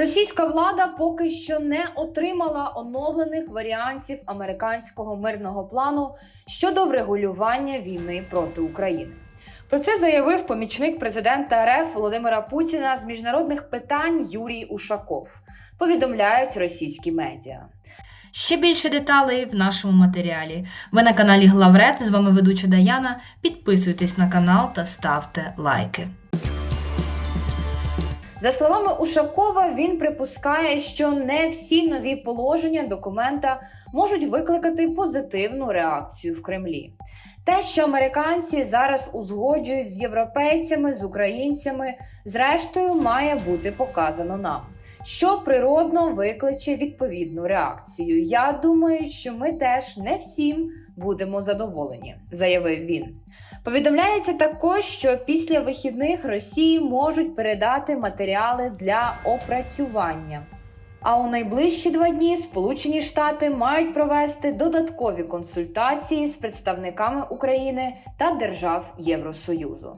Російська влада поки що не отримала оновлених варіантів американського мирного плану щодо врегулювання війни проти України. Про це заявив помічник президента РФ Володимира Путіна з міжнародних питань Юрій Ушаков. Повідомляють російські медіа. Ще більше деталей в нашому матеріалі. Ви на каналі Главред. З вами ведуча Даяна. Підписуйтесь на канал та ставте лайки. За словами Ушакова, він припускає, що не всі нові положення документа можуть викликати позитивну реакцію в Кремлі. Те, що американці зараз узгоджують з європейцями, з українцями, зрештою має бути показано нам, що природно викличе відповідну реакцію. Я думаю, що ми теж не всім будемо задоволені, заявив він. Повідомляється також, що після вихідних Росії можуть передати матеріали для опрацювання. А у найближчі два дні Сполучені Штати мають провести додаткові консультації з представниками України та держав Євросоюзу.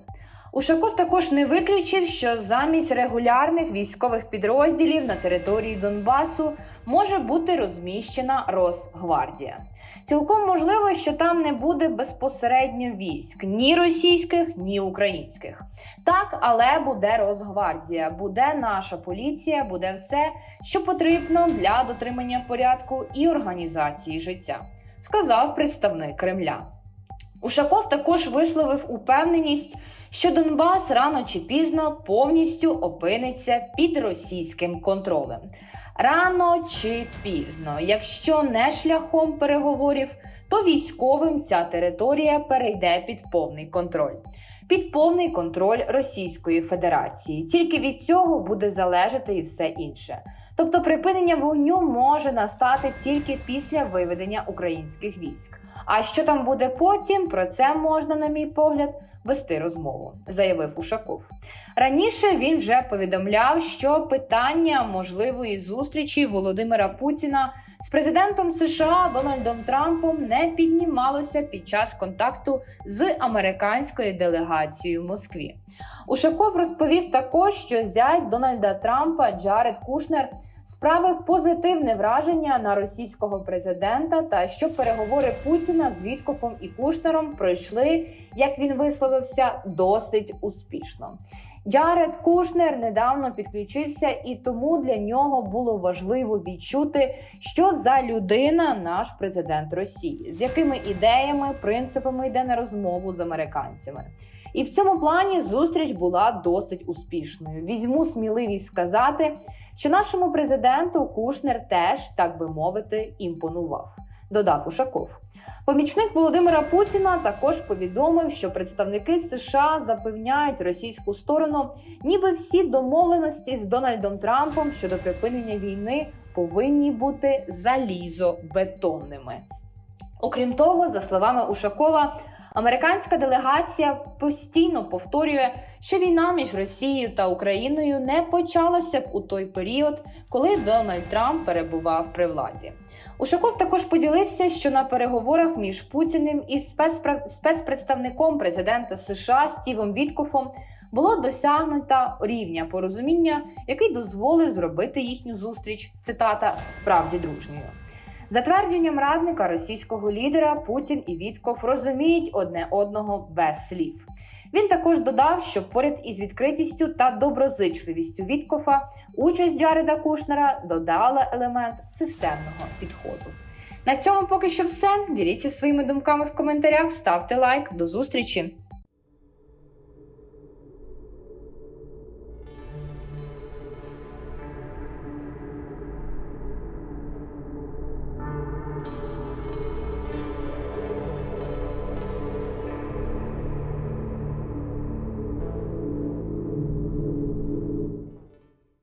Ушаков також не виключив, що замість регулярних військових підрозділів на території Донбасу може бути розміщена Росгвардія. Цілком можливо, що там не буде безпосередньо військ ні російських, ні українських. Так, але буде Росгвардія, буде наша поліція, буде все, що потрібно для дотримання порядку і організації життя, сказав представник Кремля. Ушаков також висловив упевненість, що Донбас рано чи пізно повністю опиниться під російським контролем. Рано чи пізно, якщо не шляхом переговорів, то військовим ця територія перейде під повний контроль. Під повний контроль Російської Федерації. Тільки від цього буде залежати і все інше. Тобто припинення вогню може настати тільки після виведення українських військ. А що там буде потім, про це можна, на мій погляд, вести розмову, заявив Ушаков. Раніше він вже повідомляв, що питання можливої зустрічі Володимира Путіна з президентом США Дональдом Трампом не піднімалося під час контакту з американською делегацією в Москві. Ушаков розповів також, що зять Дональда Трампа Джаред Кушнер справив позитивне враження на російського президента та що переговори Путіна з Віткофом і Кушнером пройшли, як він висловився, досить успішно. Джаред Кушнер недавно підключився, і тому для нього було важливо відчути, що за людина наш президент Росії, з якими ідеями, принципами йде на розмову з американцями. І в цьому плані зустріч була досить успішною. Візьму сміливість сказати, що нашому президенту Кушнер теж, так би мовити, імпонував. Додав Ушаков. Помічник Володимира Путіна також повідомив, що представники США запевняють російську сторону, ніби всі домовленості з Дональдом Трампом щодо припинення війни повинні бути залізобетонними. Окрім того, за словами Ушакова, американська делегація постійно повторює, що війна між Росією та Україною не почалася б у той період, коли Дональд Трамп перебував при владі. Ушаков також поділився, що на переговорах між Путіним і спецпра- спецпредставником президента США Стівом Віткофом було досягнуто рівня порозуміння, який дозволив зробити їхню зустріч цитата справді дружньою. За твердженням радника російського лідера, Путін і Вітков розуміють одне одного без слів. Він також додав, що поряд із відкритістю та доброзичливістю Віткофа участь Джареда Кушнера додала елемент системного підходу. На цьому поки що все. Діліться своїми думками в коментарях, ставте лайк. До зустрічі!